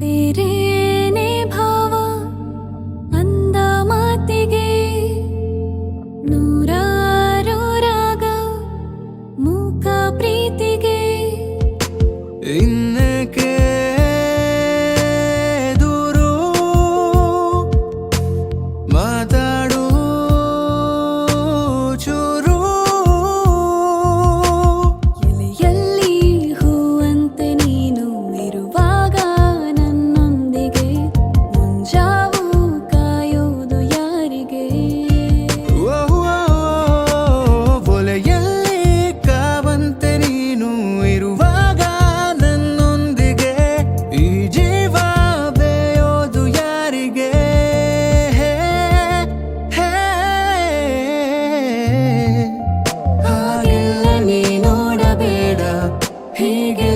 ಬೇರೇನೇ ಭಾವ ಅಂದ ಮಾತಿಗೆ ನೂರಾರು ರಾಗ ಮೂಕ ಪ್ರೀತಿಗೆ. ಇನ್ನು He gave